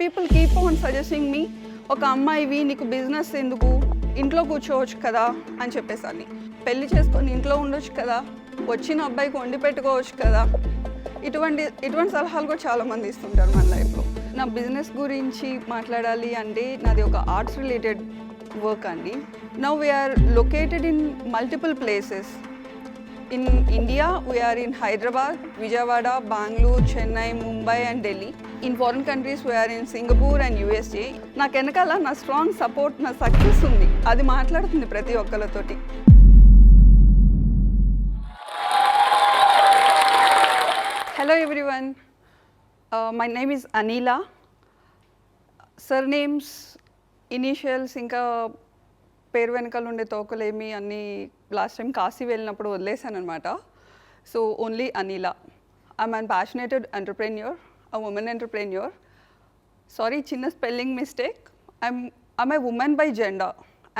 People keep on suggesting me ఒక అమ్మాయివి నీకు బిజినెస్ ఎందుకు? ఇంట్లో కూర్చోవచ్చు కదా అని చెప్పేసాన్ని. పెళ్ళి చేసుకొని ఇంట్లో ఉండొచ్చు కదా వచ్చిన అబ్బాయికి వండి పెట్టుకోవచ్చు కదా. ఇటువంటి ఇటువంటి సలహాలు కూడా చాలామంది ఇస్తుంటారు మన లైఫ్లో నా బిజినెస్ గురించి మాట్లాడాలి అంటే నాది ఒక ఆర్ట్స్ రిలేటెడ్ వర్క్ అండి. Now we're located in multiple places in India we're in Hyderabad Vijayawada Bengaluru Chennai Mumbai and Delhi in foreign countries countries, in Singapore and USA నాకు వెనకాల నా స్ట్రాంగ్ సపోర్ట్ నా సక్సెస్ ఉంది. అది మాట్లాడుతుంది ప్రతి ఒక్కరితోటి hello everyone my name is Anila surnames initials ఇంకా పేరు వెనకాల ఉండే తోకలేమి అన్నీ లాస్ట్ టైం కాశీ వెళ్ళినప్పుడు వదిలేశాను అనమాట so only Anila I'm and passionated entrepreneur a women entrepreneur sorry చిన్న spelling mistake I'm I'm I women by gender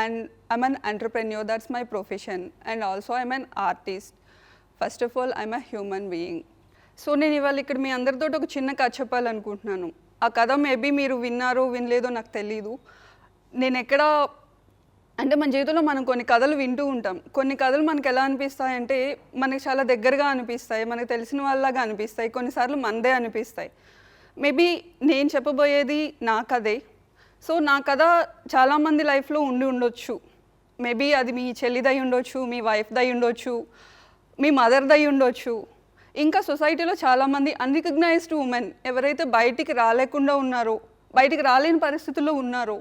and I'm an entrepreneur that's my profession and also I'm an artist first of all I'm a human being so నేను ఇవాళ ఇక్కడ మీ అందరితో ఒక చిన్న కథ చెప్పాలనుకుంటున్నాను. ఆ కథ మేబీ మీరు విన్నారో వినలేదో నాకు తెలీదు. నేను ఎక్కడ అంటే మన జీవితంలో మనం కొన్ని కథలు వింటూ ఉంటాం. కొన్ని కథలు మనకు ఎలా అనిపిస్తాయి అంటే మనకి చాలా దగ్గరగా అనిపిస్తాయి మనకు తెలిసిన వాళ్ళలాగా అనిపిస్తాయి కొన్నిసార్లు మనదే అనిపిస్తాయి. మేబీ నేను చెప్పబోయేది నా కథే. సో నా కథ చాలామంది లైఫ్లో ఉండి ఉండొచ్చు. మేబీ అది మీ చెల్లిదై ఉండొచ్చు మీ వైఫ్దై ఉండొచ్చు మీ మదర్దై ఉండొచ్చు. ఇంకా సొసైటీలో చాలామంది అన్రికగ్నైజ్డ్ ఉమెన్ ఎవరైతే బయటికి రాలేకుండా ఉన్నారో బయటికి రాలేని పరిస్థితుల్లో ఉన్నారో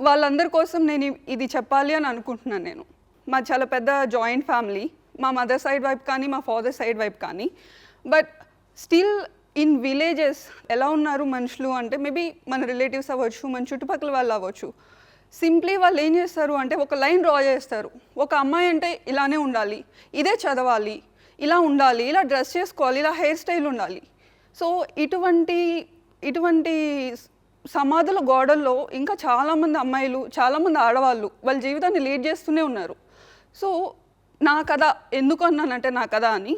వాళ్ళందరి కోసం నేను ఇది చెప్పాలి అని అనుకుంటున్నాను నేను. మా చాలా పెద్ద జాయింట్ ఫ్యామిలీ మా మదర్ సైడ్ వైపు కానీ మా ఫాదర్ సైడ్ వైపు కానీ. బట్ స్టిల్ ఇన్ విలేజెస్ ఎలా ఉన్నారు మనుషులు అంటే మేబీ మన రిలేటివ్స్ అవ్వచ్చు మన చుట్టుపక్కల వాళ్ళు అవ్వచ్చు. సింప్లీ వాళ్ళు ఏం చేస్తారు అంటే ఒక లైన్ డ్రా చేస్తారు. ఒక అమ్మాయి అంటే ఇలానే ఉండాలి ఇదే చదవాలి ఇలా ఉండాలి ఇలా డ్రెస్ చేసుకోవాలి ఇలా హెయిర్ స్టైల్ ఉండాలి. సో ఇటువంటి ఇటువంటి సమాధుల గోడల్లో ఇంకా చాలామంది అమ్మాయిలు చాలామంది ఆడవాళ్ళు వాళ్ళ జీవితాన్ని లీడ్ చేస్తూనే ఉన్నారు. సో నా కథ ఎందుకు అన్నానంటే నా కథ అని.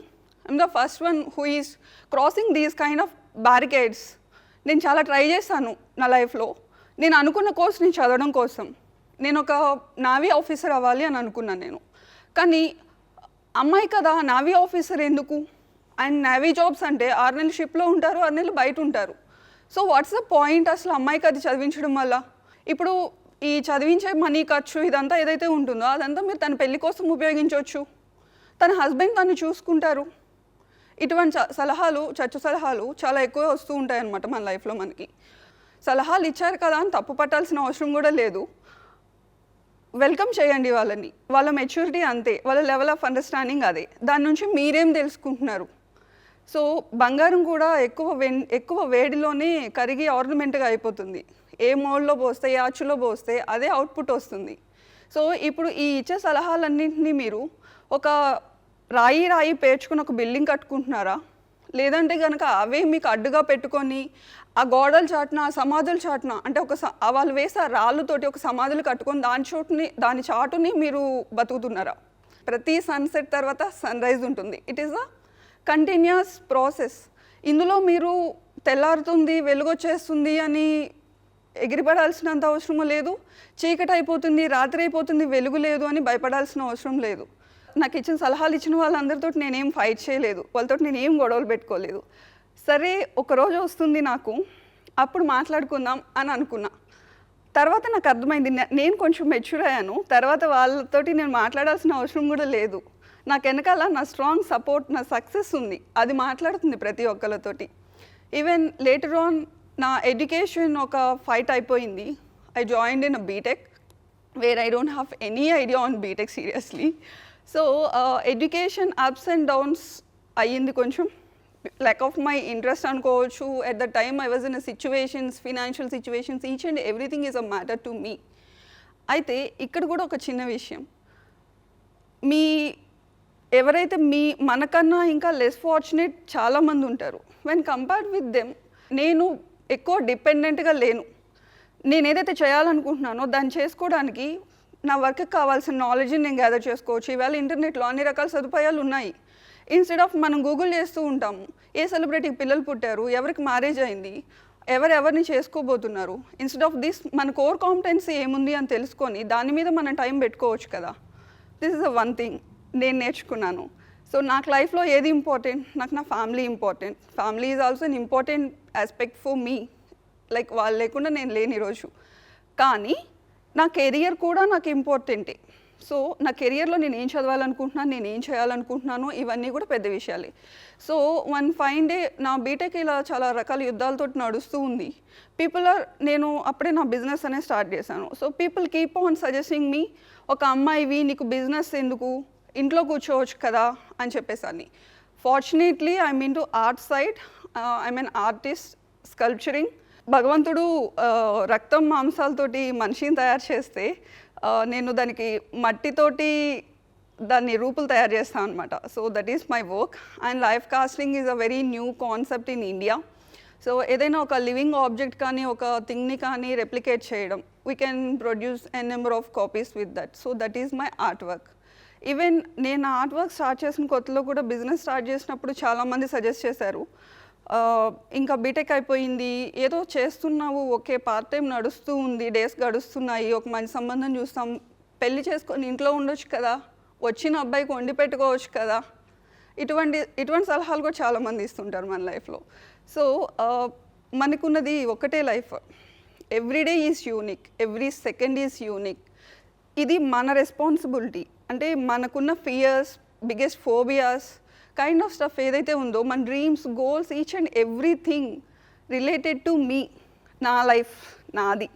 I'm the first one who is crossing these kind of barricades నేను చాలా ట్రై చేశాను నా లైఫ్లో నేను అనుకున్న కోర్స్ నేను చదవడం కోసం. నేను ఒక నావీ ఆఫీసర్ అవ్వాలి అని అనుకున్నాను నేను. కానీ అమ్మాయి కదా నావీ ఆఫీసర్ ఎందుకు? అండ్ నావీ జాబ్స్ అంటే ఆరు నెలలు షిప్లో ఉంటారు ఆరు నెలలు బయట ఉంటారు. సో వాట్స్ ద పాయింట్ అసలు అమ్మాయికి అది చదివించడం వల్ల? ఇప్పుడు ఈ చదివించే మనీ ఖర్చు ఇదంతా ఏదైతే ఉంటుందో అదంతా మీరు తన పెళ్ళి కోసం ఉపయోగించవచ్చు తన హస్బెండ్ తను చూసుకుంటారు. ఇటువంటి చ- సలహాలు చచ్చు సలహాలు చాలా ఎక్కువ వస్తూ ఉంటాయి అన్నమాట మన లైఫ్లో మనకి. సలహాలు ఇచ్చారు కదా అని తప్పు పట్టాల్సిన అవసరం కూడా లేదు. వెల్కమ్ చేయండి వాళ్ళని. వాళ్ళ మెచ్యూరిటీ అంతే. వాళ్ళ లెవెల్ ఆఫ్ అండర్స్టాండింగ్ అదే. దాని నుంచి మీరేం తెలుసుకుంటున్నారు? సో బంగారం కూడా ఎక్కువ వెన్ ఎక్కువ వేడిలోనే కరిగి ఆర్నమెంట్గా అయిపోతుంది. ఏ మోడ్లో పోస్తే ఏ అచ్చులో పోస్తే అదే అవుట్పుట్ వస్తుంది. సో ఇప్పుడు ఈ ఇచ్చే సలహాలన్నింటినీ మీరు ఒక రాయి రాయి పేర్చుకుని ఒక బిల్డింగ్ కట్టుకుంటున్నారా? లేదంటే కనుక అవే మీకు అడ్డుగా పెట్టుకొని ఆ గోడల చాటున ఆ సమాధుల చాటున అంటే ఒక స- వాళ్ళు వేసే ఆ రాళ్ళతోటి ఒక సమాధులు కట్టుకొని దాని చోటుని దాని చాటుని మీరు బతుకుతున్నారా? ప్రతి సన్సెట్ తర్వాత సన్ రైజ్ ఉంటుంది. It is a continuous process ఇందులో మీరు తెల్లారుతుంది వెలుగొచ్చేస్తుంది అని ఎగిరిపడాల్సినంత అవసరం లేదు. చీకటి అయిపోతుంది రాత్రి అయిపోతుంది వెలుగు లేదు అని భయపడాల్సిన అవసరం లేదు. నాకు ఇచ్చిన సలహాలు ఇచ్చిన వాళ్ళందరితో నేనేం ఫైట్ చేయలేదు. వాళ్ళతో నేనేం గొడవలు పెట్టుకోలేదు. సరే ఒకరోజు వస్తుంది నాకు. అప్పుడు మాట్లాడుకుందాం అని అనుకున్నా. తర్వాత నాకు అర్థమైంది నేను కొంచెం మెచ్యూర్ అయ్యాను. తర్వాత వాళ్ళతోటి నేను మాట్లాడాల్సిన అవసరం కూడా లేదు. నాకు వెనకాల నా స్ట్రాంగ్ సపోర్ట్ నా సక్సెస్ ఉంది. అది మాట్లాడుతుంది ప్రతి ఒక్కరితోటి ఈవెన్ లేటర్ ఆన్ నా ఎడ్యుకేషన్ ఒక ఫైట్ అయిపోయింది. I joined in a BTech where I don't have any idea on BTech seriously so education ups and downs అయ్యింది కొంచెం. ల్యాక్ ఆఫ్ మై ఇంట్రెస్ట్ అనుకోవచ్చు. At the time I was in situations financial situations each and everything is a matter to me అయితే ఇక్కడ కూడా ఒక చిన్న విషయం. మీ ఎవరైతే మీ మనకన్నా ఇంకా లెస్ ఫార్చునేట్ చాలామంది ఉంటారు. వెన్ కంపేర్డ్ విత్ దెమ్ నేను ఎక్కువ డిపెండెంట్గా లేను. నేను ఏదైతే చేయాలనుకుంటున్నానో దాన్ని చేసుకోవడానికి నా వర్క్కి కావాల్సిన నాలెడ్జ్ని నేను గ్యాదర్ చేసుకోవచ్చు. ఇవాళ ఇంటర్నెట్లో అన్ని రకాల సదుపాయాలు ఉన్నాయి. ఇన్స్టెడ్ ఆఫ్ మనం గూగుల్ చేస్తూ ఉంటాము ఏ సెలబ్రిటీకి పిల్లలు పుట్టారు ఎవరికి మ్యారేజ్ అయింది ఎవరెవరిని చేసుకోబోతున్నారు ఇన్స్టెడ్ ఆఫ్ దిస్ మన కోర్ కాంపిటెన్సీ ఏముంది అని తెలుసుకొని దాని మీద మనం టైం పెట్టుకోవచ్చు కదా. This is a one thing నేను నేర్చుకున్నాను. సో నాకు లైఫ్లో ఏది ఇంపార్టెంట్? నాకు నా family important. Family is also an important aspect for me. Like వాళ్ళు లేకుండా నేను లేని ఈరోజు కానీ నా కెరియర్ కూడా నాకు ఇంపార్టెంటే. సో నా కెరియర్లో నేను ఏం చదవాలనుకుంటున్నాను నేను ఏం చేయాలనుకుంటున్నాను ఇవన్నీ కూడా పెద్ద విషయాలే. సో వన్ ఫైన్ డే నా బీటెక్ ఇలా చాలా రకాల యుద్ధాలతో నడుస్తూ ఉంది. పీపుల్ ఆర్ నేను అప్పుడే నా బిజినెస్ అనేది స్టార్ట్ చేశాను. So people keep on suggesting me. ఒక అమ్మాయివి నీకు బిజినెస్ ఎందుకు? ఇంట్లో కూర్చోవచ్చు కదా అని చెప్పేసాన్ని. Fortunately I mean to art side I mean artist sculpturing భగవంతుడు uh, రక్తం మాంసాలతోటి మనిషిని తయారు చేస్తే uh, నేను దానికి మట్టితోటి దాన్ని రూపులు తయారు చేస్తాను అనమాట so that is my work and life casting is a very new concept in India so ఏదైనా ఒక లివింగ్ ఆబ్జెక్ట్ కానీ ఒక థింగ్ని కానీ రెప్లికేట్ చేయడం we can produce n number of copies with that so that is my art work even నేను art work start చేసిన కొత్తలో కూడా బిజినెస్ స్టార్ట్ చేసినప్పుడు చాలామంది సజెస్ట్ చేశారు. ఇంకా బీటెక్ అయిపోయింది ఏదో చేస్తున్నావు ఓకే పార్ట్ టైం నడుస్తూ ఉంది డేస్ గడుస్తున్నాయి ఒక మంచి సంబంధం చూస్తాం. పెళ్ళి చేసుకొని ఇంట్లో ఉండొచ్చు కదా వచ్చిన అబ్బాయికి వండి పెట్టుకోవచ్చు కదా. ఇటువంటి ఇటువంటి సలహాలు కూడా చాలామంది ఇస్తుంటారు మన లైఫ్లో సో మనకున్నది ఒకటే life everyday is unique every second is unique ఇది మన రెస్పాన్సిబిలిటీ అంటే మనకున్న fears biggest phobias kind of stuff ఏదైతే ఉందో మన dreams goals each and everything related to me నా లైఫ్ నాది.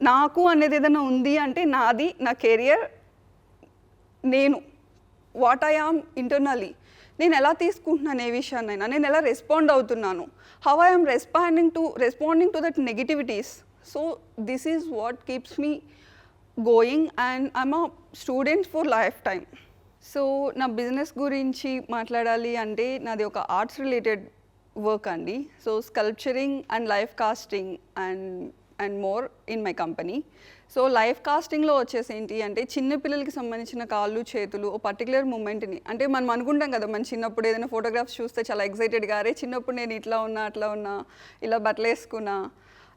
నాకు అనేది ఏదైనా ఉంది అంటే నాది నా కెరియర్ నేను వాట్ ఐ ఆమ్ ఇంటర్నలీ నేను ఎలా తీసుకుంటున్నాను ఏ విషయాన్నైనా నేను ఎలా రెస్పాండ్ అవుతున్నాను? How I'm responding to responding to that negativities so this is what keeps me going and I'm a student for life time. So నా బిజినెస్ గురించి మాట్లాడాలి అంటే నాది ఒక ఆర్ట్స్ రిలేటెడ్ వర్క్ అండి. So sculpturing and life casting and and more in my company. So life కాస్టింగ్లో వచ్చేసి ఏంటి అంటే చిన్నపిల్లలకి సంబంధించిన కాళ్ళు చేతులు ఓ పర్టికులర్ మూమెంట్ని అంటే మనం అనుకుంటాం కదా మన చిన్నప్పుడు ఏదైనా ఫోటోగ్రాఫ్స్ చూస్తే చాలా ఎక్సైటెడ్గా అరే చిన్నప్పుడు నేను ఇట్లా ఉన్నా అట్లా ఉన్నా ఇలా బట్టలు వేసుకున్నా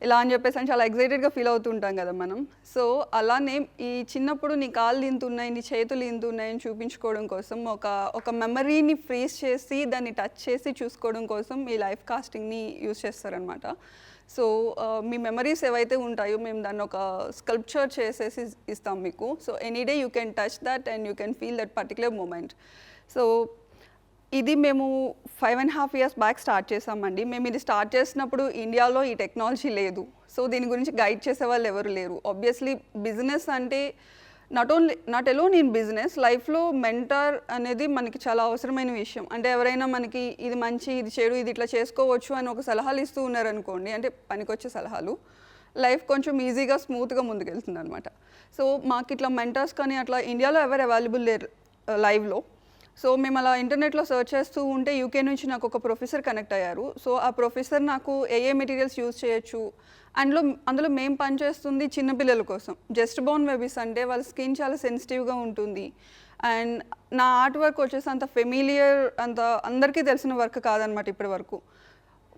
ఇలా అని చెప్పేసి అని చాలా ఎగ్జైటెడ్గా ఫీల్ అవుతుంటాం కదా మనం. సో అలానే ఈ చిన్నప్పుడు నీ కాళ్ళు ఇంత నీ చేతులు ఇంత అని చూపించుకోవడం కోసం ఒక ఒక మెమరీని ఫ్రీజ్ చేసి దాన్ని టచ్ చేసి చూసుకోవడం కోసం ఈ లైఫ్ కాస్టింగ్ని యూజ్ చేస్తారనమాట సో మీ మెమరీస్ ఏవైతే ఉంటాయో మేము దాన్ని ఒక స్కల్ప్చర్ చేసేసి ఇస్తాం మీకు. So any day you can touch that and you can feel that particular moment so ఇది మేము five and half years back start చేసామండి. మేము ఇది స్టార్ట్ చేసినప్పుడు ఇండియాలో ఈ టెక్నాలజీ లేదు. సో దీని గురించి గైడ్ చేసే వాళ్ళు ఎవరు లేరు. ఆబ్వియస్లీ బిజినెస్ అంటే not only not alone in business లైఫ్లో మెంటర్ అనేది మనకి చాలా అవసరమైన విషయం. అంటే ఎవరైనా మనకి ఇది మంచి ఇది చెడు ఇది ఇట్లా చేసుకోవచ్చు అని ఒక సలహాలు ఇస్తూ ఉన్నారనుకోండి అంటే పనికొచ్చే సలహాలు లైఫ్ కొంచెం ఈజీగా స్మూత్గా ముందుకెళ్తుంది అనమాట సో మాకు ఇట్లా మెంటర్స్ కానీ అట్లా ఇండియాలో ఎవరు అవైలబుల్ లేరు uh, లైవ్లో సో మేము అలా ఇంటర్నెట్లో సెర్చ్ చేస్తూ ఉంటే యూకే నుంచి నాకు ఒక ప్రొఫెసర్ కనెక్ట్ అయ్యారు. సో ఆ ప్రొఫెసర్ నాకు ఏ ఏ మెటీరియల్స్ యూజ్ చేయొచ్చు? అందులో అందులో మేము పనిచేస్తుంది చిన్నపిల్లల కోసం. జస్ట్ బోర్న్ బేబీస్ అంటే వాళ్ళ స్కిన్ చాలా సెన్సిటివ్గా ఉంటుంది. అండ్ నా ఆర్ట్ వర్క్ వచ్చేసి అంత ఫెమిలియర్ అంత అందరికీ తెలిసిన వర్క్ కాదనమాట ఇప్పటి వరకు.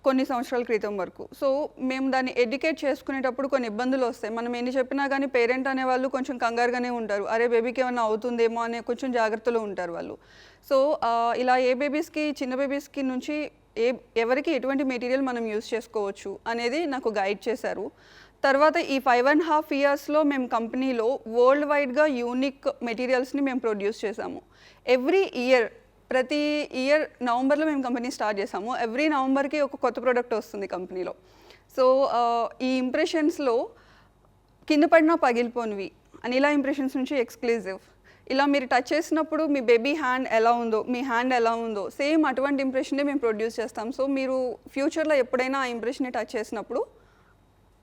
కొన్ని సంవత్సరాల క్రితం వరకు. సో మేము దాన్ని ఎడ్యుకేట్ చేసుకునేటప్పుడు కొన్ని ఇబ్బందులు వస్తాయి. మనం ఎన్ని చెప్పినా కానీ పేరెంట్ అనేవాళ్ళు కొంచెం కంగారుగానే ఉంటారు. అరే బేబీకి ఏమైనా అవుతుందేమో అనే కొంచెం జాగ్రత్తలో ఉంటారు వాళ్ళు. సో ఇలా ఏ బేబీస్కి చిన్న బేబీస్కి నుంచి ఏ ఎవరికి ఎటువంటి మెటీరియల్ మనం యూస్ చేసుకోవచ్చు అనేది నాకు గైడ్ చేశారు. తర్వాత ఈ ఫైవ్ అండ్ హాఫ్ ఇయర్స్లో మేము కంపెనీలో వరల్డ్ వైడ్గా యూనిక్ మెటీరియల్స్ని మేము ప్రొడ్యూస్ చేసాము ఎవ్రీ ఇయర్ ప్రతి ఇయర్ నవంబర్లో మేము కంపెనీ స్టార్ట్ చేసాము. ఎవ్రీ నవంబర్కి ఒక కొత్త ప్రోడక్ట్ వస్తుంది కంపెనీలో. సో ఈ ఇంప్రెషన్స్లో కింద పడినా పగిలిపోనివి. అని ఇలా ఇంప్రెషన్స్ నుంచి ఎక్స్క్లూజివ్. ఇలా మీరు టచ్ చేసినప్పుడు మీ బేబీ హ్యాండ్ ఎలా ఉందో మీ హ్యాండ్ ఎలా ఉందో సేమ్ అటువంటి ఇంప్రెషనే మేము ప్రొడ్యూస్ చేస్తాం. సో మీరు ఫ్యూచర్లో ఎప్పుడైనా ఆ ఇంప్రెషన్ని టచ్ చేసినప్పుడు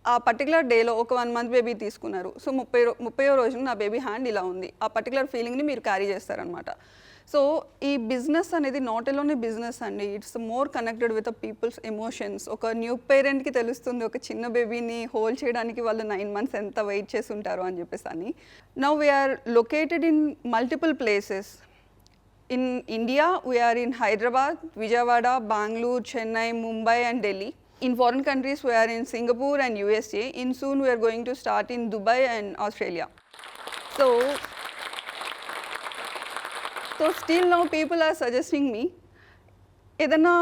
ఆ పర్టికులర్ డేలో ఒక వన్ మంత్ బేబీ తీసుకున్నారు. సో ముప్పై ముప్పై రోజున నా బేబీ హ్యాండ్ ఇలా ఉంది. ఆ పర్టికులర్ ఫీలింగ్ని మీరు క్యారీ చేస్తారనమాట సో ఈ బిజినెస్ అనేది నాట్ ఎలోనే బిజినెస్ అండి. It's more connected with peoples emotions ఒక న్యూ పేరెంట్కి తెలుస్తుంది ఒక చిన్న బేబీని హోల్డ్ చేయడానికి వాళ్ళు నైన్ మంత్స్ ఎంత వెయిట్ చేసి ఉంటారు అని చెప్పేసి అని. Now we are located in multiple places in India we are in Hyderabad Vijayawada Bengaluru Chennai Mumbai and Delhi in foreign countries we are in singapore and usa in soon we are going to start in dubai and australia. So so still no people are suggesting me ఏదైనా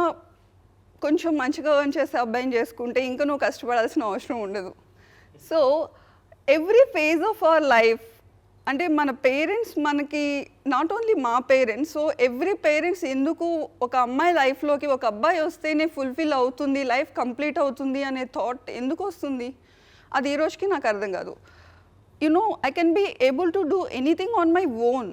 కొంచెం మంచిగా earn చేసే అబ్బాయిని చేసుకుంటే ఇంకా నువ్వు కష్టపడాల్సిన అవసరం ఉండదు. So every phase of our life అంటే మన పేరెంట్స్ మనకి నాట్ ఓన్లీ మా పేరెంట్స్ సో ఎవ్రీ పేరెంట్స్ ఎందుకు ఒక అమ్మాయి లైఫ్లోకి ఒక అబ్బాయి వస్తేనే ఫుల్ఫిల్ అవుతుంది లైఫ్ కంప్లీట్ అవుతుంది అనే థాట్ ఎందుకు వస్తుంది? అది ఈ రోజుకి నాకు అర్థం కాదు. You know I can be able to do anything on my own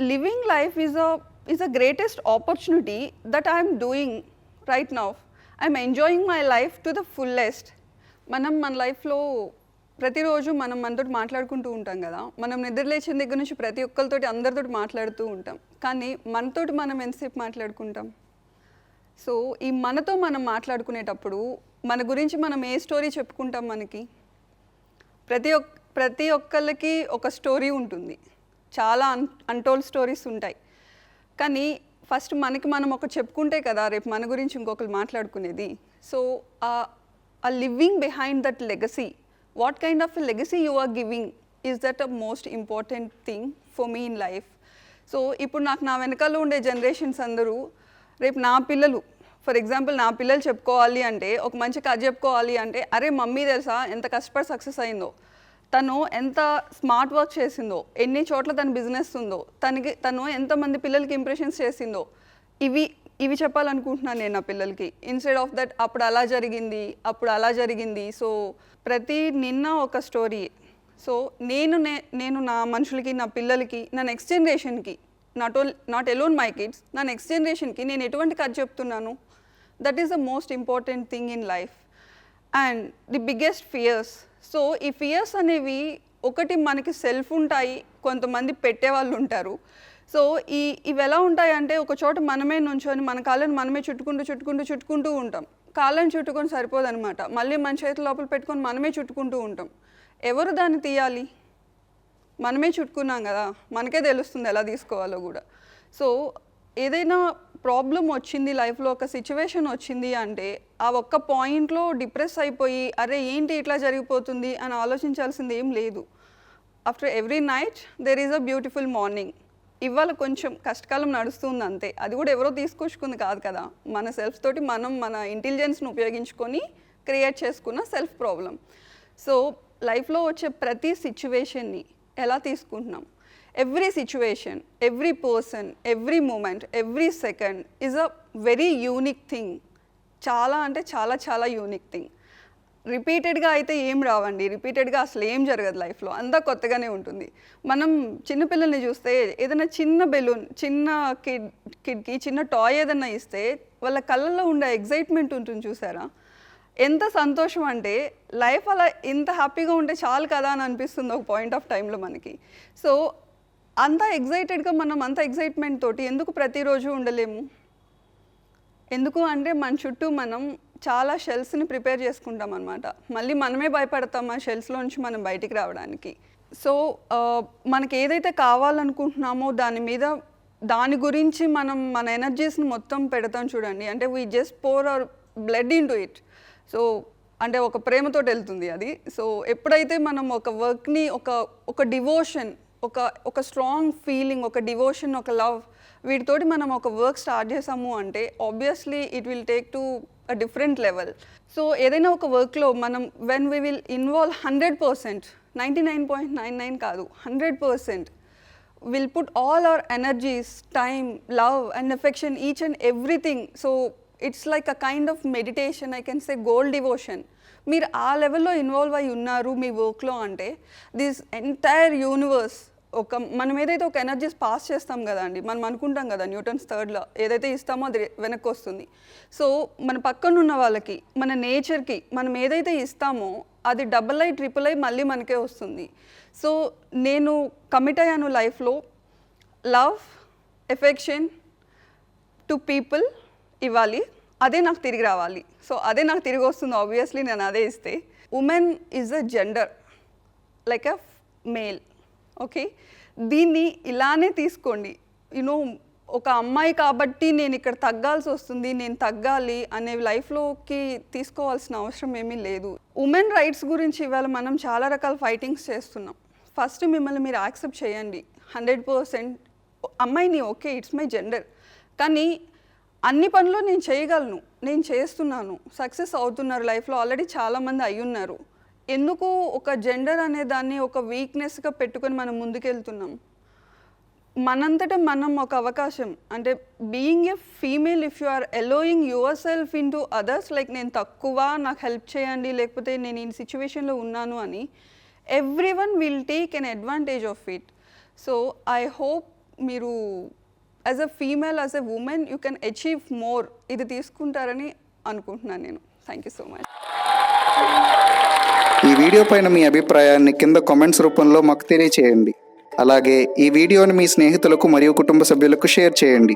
living life is a is a greatest opportunity that I'm doing right now I'm enjoying my life to the fullest మనం మన లైఫ్లో ప్రతిరోజు మనం మనతోటి మాట్లాడుకుంటూ ఉంటాం కదా. మనం నిద్రలేచిన దగ్గర నుంచి ప్రతి ఒక్కరితోటి అందరితోటి మాట్లాడుతూ ఉంటాం. కానీ మనతోటి మనం ఎంతసేపు మాట్లాడుకుంటాం? సో ఈ మనతో మనం మాట్లాడుకునేటప్పుడు మన గురించి మనం ఏ స్టోరీ చెప్పుకుంటాం మనకి? ప్రతి ఒక్ ప్రతి ఒక్కళ్ళకి ఒక స్టోరీ ఉంటుంది. చాలా అన్ అన్టోల్డ్ స్టోరీస్ ఉంటాయి. కానీ ఫస్ట్ మనకి మనం ఒక చెప్పుకుంటే కదా రేపు మన గురించి ఇంకొకరు మాట్లాడుకునేది. సో ఆ living behind that legacy what kind of legacy you are giving is that a most important thing for me in life so ఇప్పుడు నాకు నా వెనకాల ఉండే జనరేషన్స్ అందరూ రేపు నా పిల్లలు ఫర్ ఎగ్జాంపుల్ నా పిల్లలు చెప్పుకోవాలి అంటే ఒక మంచి కథ చెప్పుకోవాలి అంటే అరే మమ్మీ తెలుసా ఎంత కష్టపడి సక్సెస్ అయిందో? తను ఎంత స్మార్ట్ వర్క్ చేసిందో ఎన్ని చోట్ల తన బిజినెస్ ఉందో తనకి తను ఎంతమంది పిల్లలకి ఇంప్రెషన్స్ చేసిందో ఇవి ఇవి చెప్పాలనుకుంటున్నాను నేను నా పిల్లలకి. ఇన్స్టెడ్ ఆఫ్ దట్ అప్పుడు అలా జరిగింది అప్పుడు అలా జరిగింది. సో ప్రతి నిన్న ఒక స్టోరీ సో నేను నే నేను నా మనుషులకి నా పిల్లలకి నా నెక్స్ట్ జనరేషన్కి not own not alone my kids నా నెక్స్ట్ జనరేషన్కి నేను ఎటువంటి కథ చెప్తున్నాను? That is the most important thing in life and the biggest fears so ఈ ఫియర్స్ అనేవి ఒకటి మనకి సెల్ఫ్ ఉంటాయి కొంతమంది పెట్టేవాళ్ళు ఉంటారు. సో ఈ ఇవి ఎలా ఉంటాయి అంటే ఒక చోట మనమే నుంచొని మన కాళ్ళని మనమే చుట్టుకుంటూ చుట్టుకుంటూ చుట్టుకుంటూ ఉంటాం. కాళ్ళని చుట్టుకొని సరిపోదన్నమాట. మళ్ళీ మన చేతుల లోపల పెట్టుకొని మనమే చుట్టుకుంటూ ఉంటాం. ఎవరు దాన్ని తీయాలి? మనమే చుట్టుకున్నాం కదా మనకే తెలుస్తుంది ఎలా తీసుకోవాలో కూడా. సో ఏదైనా ప్రాబ్లం వచ్చింది లైఫ్లో ఒక సిచ్యువేషన్ వచ్చింది అంటే ఆ ఒక్క పాయింట్లో డిప్రెస్ అయిపోయి అరే ఏంటి ఇట్లా జరిగిపోతుంది అని ఆలోచించాల్సింది ఏం లేదు. After every night there is a beautiful morning. ఇవాళ కొంచెం కష్టకాలం నడుస్తుంది అంతే. అది కూడా ఎవరో తీసుకొచ్చుకుంది కాదు కదా. మన సెల్ఫ్ తోటి మనం మన ఇంటెలిజెన్స్ని ఉపయోగించుకొని క్రియేట్ చేసుకున్న సెల్ఫ్ ప్రాబ్లం సో లైఫ్లో వచ్చే ప్రతి సిచ్యువేషన్ని ఎలా తీసుకుంటున్నాం? Every situation every person every moment every second is a very unique thing చాలా అంటే చాలా చాలా యూనిక్ థింగ్ రిపీటెడ్గా అయితే ఏం రావండి? రిపీటెడ్గా అసలు ఏం జరగదు లైఫ్లో. అంతా కొత్తగానే ఉంటుంది. మనం చిన్నపిల్లల్ని చూస్తే ఏదైనా చిన్న బెలూన్ చిన్న కిడ్ కిడ్కి చిన్న టాయ్ ఏదైనా ఇస్తే వాళ్ళ కళ్ళల్లో ఉండే ఎగ్జైట్మెంట్ ఉంటుంది చూసారా? ఎంత సంతోషం అంటే లైఫ్ అలా ఇంత హ్యాపీగా ఉంటే చాలు కదా అని అనిపిస్తుంది ఒక పాయింట్ ఆఫ్ టైంలో మనకి. సో అంత ఎగ్జైటెడ్గా మనం అంత ఎగ్జైట్మెంట్ తోటి ఎందుకు ప్రతిరోజు ఉండలేము? ఎందుకు అంటే మన చుట్టూ మనం చాలా షెల్స్ని ప్రిపేర్ చేసుకుంటాం అనమాట మళ్ళీ మనమే భయపడతాం ఆ షెల్స్లో నుంచి మనం బయటికి రావడానికి. సో మనకి ఏదైతే కావాలనుకుంటున్నామో దాని మీద దాని గురించి మనం మన ఎనర్జీస్ని మొత్తం పెడతాం చూడండి. అంటే we just pour our blood in to it so అంటే ఒక ప్రేమతో వెళ్తుంది అది. సో ఎప్పుడైతే మనం ఒక వర్క్ని ఒక ఒక డివోషన్ ఒక ఒక స్ట్రాంగ్ ఫీలింగ్ ఒక డివోషన్ ఒక లవ్ వీటితోటి మనం ఒక వర్క్ స్టార్ట్ చేసాము అంటే obviously it will take to a different level so ఏదైనా ఒక వర్క్లో మనం when we will involve hundred percent ninety nine point nine nine కాదు hundred percent will put all our energies time love and affection each and everything so it's like a kind of meditation I can say gold devotion మీరు ఆ లెవెల్లో involve అయి ఉన్నారు మీ వర్క్లో అంటే this entire universe ఒక మనం ఏదైతే ఒక ఎనర్జీస్ పాస్ చేస్తాం కదా అండి మనం అనుకుంటాం కదా న్యూటన్స్ థర్డ్లో ఏదైతే ఇస్తామో అది వెనక్కి వస్తుంది. సో మన పక్కన ఉన్న వాళ్ళకి మన నేచర్కి మనం ఏదైతే ఇస్తామో అది డబుల్ ఐ ట్రిపుల్ ఐ మళ్ళీ మనకే వస్తుంది. సో నేను కమిట్ అయ్యాను లైఫ్లో లవ్ ఎఫెక్షన్ టు పీపుల్ ఇవ్వాలి అదే నాకు తిరిగి రావాలి. సో అదే నాకు తిరిగి వస్తుంది ఆబ్వియస్లీ నేను అదే ఇస్తే. Women is a gender like a male okay? దీన్ని ఇలానే తీసుకోండి. యునో ఒక అమ్మాయి కాబట్టి నేను ఇక్కడ తగ్గాల్సి వస్తుంది నేను తగ్గాలి అనే లైఫ్లోకి తీసుకోవాల్సిన అవసరం ఏమీ లేదు. ఉమెన్ రైట్స్ గురించి ఇవాళ మనం చాలా రకాల ఫైటింగ్స్ చేస్తున్నాం. ఫస్ట్ మిమ్మల్ని మీరు యాక్సెప్ట్ చేయండి. హండ్రెడ్ పర్సెంట్ అమ్మాయిని ఓకే ఇట్స్ మై జెండర్. కానీ అన్ని పనులు నేను చేయగలను నేను చేస్తున్నాను. సక్సెస్ అవుతున్నారు లైఫ్లో ఆల్రెడీ చాలామంది అయ్యున్నారు. ఎందుకు ఒక జెండర్ అనే దాన్ని ఒక వీక్నెస్గా పెట్టుకొని మనం ముందుకెళ్తున్నాం? మనంతట మనం ఒక అవకాశం. అంటే being a female if you are allowing yourself in to others like నేను తక్కువ నాకు హెల్ప్ చేయండి లేకపోతే నేను ఈ సిచ్యువేషన్లో ఉన్నాను అని everyone will take an advantage of it so I hope మీరు as a female as a women you can achieve more ఇది తీసుకుంటారని అనుకుంటున్నాను నేను. థ్యాంక్ యూ సో మచ్ ఈ వీడియో పైన మీ అభిప్రాయాన్ని కింద కామెంట్స్ రూపంలో మాకు తెలియచేయండి. అలాగే ఈ వీడియోని మీ స్నేహితులకు మరియు కుటుంబ సభ్యులకు షేర్ చేయండి.